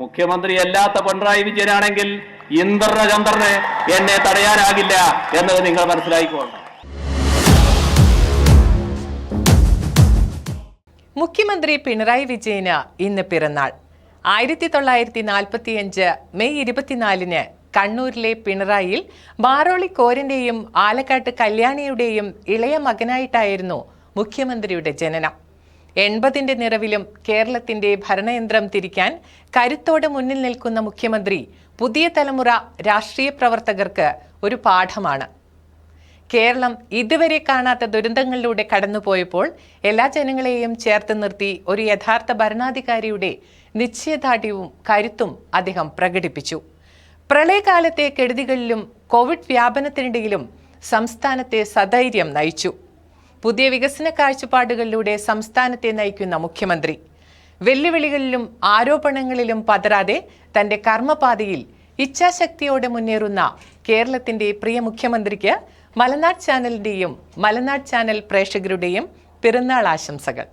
മുഖ്യമന്ത്രി അല്ലാത്ത പിണറായി വിജയനാണെങ്കിൽ ഇന്ദ്രന ചന്ദ്രന് എന്നെ തടയാനാകില്ല എന്നത് നിങ്ങൾ മനസ്സിലാക്കിക്കോളണം മുഖ്യമന്ത്രി പിണറായി വിജയന് ഇന്ന് പിറന്നാൾ. ആയിരത്തി തൊള്ളായിരത്തി നാൽപ്പത്തിയഞ്ച് മെയ് ഇരുപത്തിനാലിന് കണ്ണൂരിലെ പിണറായിൽ ബാറോളി കോരന്റെയും ആലക്കാട്ട് കല്യാണിയുടെയും ഇളയ മകനായിട്ടായിരുന്നു മുഖ്യമന്ത്രിയുടെ ജനനം. എൺപതിന്റെ നിറവിലും കേരളത്തിന്റെ ഭരണയന്ത്രം തിരിക്കാൻ കരുത്തോടെ മുന്നിൽ നിൽക്കുന്ന മുഖ്യമന്ത്രി പുതിയ തലമുറ രാഷ്ട്രീയ പ്രവർത്തകർക്ക് ഒരു പാഠമാണ്. കേരളം ഇതുവരെ കാണാത്ത ദുരന്തങ്ങളിലൂടെ കടന്നുപോയപ്പോൾ എല്ലാ ജനങ്ങളെയും ചേർത്ത് നിർത്തി ഒരു യഥാർത്ഥ ഭരണാധികാരിയുടെ നിശ്ചയദാർഢ്യവും കരുത്തും അദ്ദേഹം പ്രകടിപ്പിച്ചു. പ്രളയകാലത്തെ കെടുതികളിലും കോവിഡ് വ്യാപനത്തിനിടയിലും സംസ്ഥാനത്തെ സധൈര്യം നയിച്ചു. പുതിയ വികസന കാഴ്ചപ്പാടുകളിലൂടെ സംസ്ഥാനത്തെ നയിക്കുന്ന മുഖ്യമന്ത്രി. വെല്ലുവിളികളിലും ആരോപണങ്ങളിലും പതരാതെ തന്റെ കർമ്മപാതയിൽ ഇച്ഛാശക്തിയോടെ മുന്നേറുന്ന കേരളത്തിന്റെ പ്രിയ മുഖ്യമന്ത്രിക്ക് മലനാട് ചാനലിന്റെയും മലനാട് ചാനൽ പ്രേക്ഷകരുടെയും പിറന്നാൾ ആശംസകൾ.